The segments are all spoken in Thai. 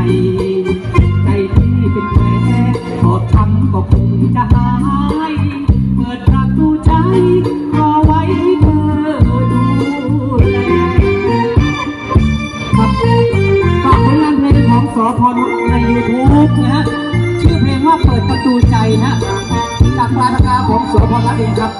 ใจที่เป็นแผลขอทำก็คงจะหาย เปิดประตูใจรอไว้เธอดูครับฝากผงานเพลงของสพนุยูทูบนะฮะ ชื่อเพลงว่าเปิดประตูใจนะจากปลายปกกาขอสพนุเองครับ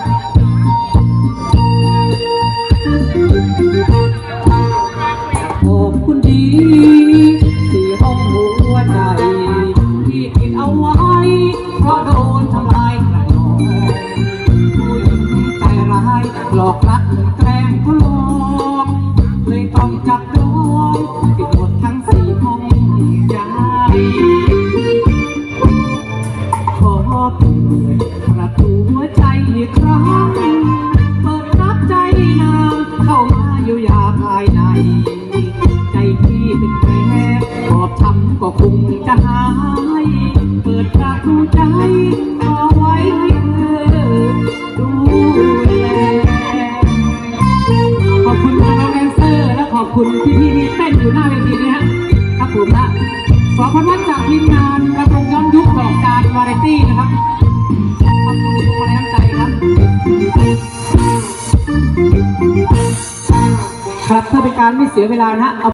ไว้เพราะโดนทำลายกระโดดผู้หญิงใจร้ายหลอกรักแกล้งก็หลอกเลยต้องจับโดนปิดหมดทั้งสี่ห้องใจขอเปิดประตูหัวใจอีกครั้งเปิดรับใจนางเข้ามาอยู่ยาภายใน ใจที่เป็นแผลบอบช้ำก็คงจะหาย เปิดประตูใจเอไว้ให้เธอดูแลขอบคุณน้องแดนเซอร์และขอบคุณพี่พี่ที่เต้นอยู่หน้าเวทีนี้ฮะครับผมนะขอพันวัฒน์จากทีมงานระดมย้อนยุคของการวาไรตี้นะครับขอบคุณทุกคนในน้ำใจครับครับเพื่อเป็นการไม่เสียเวลานะฮะ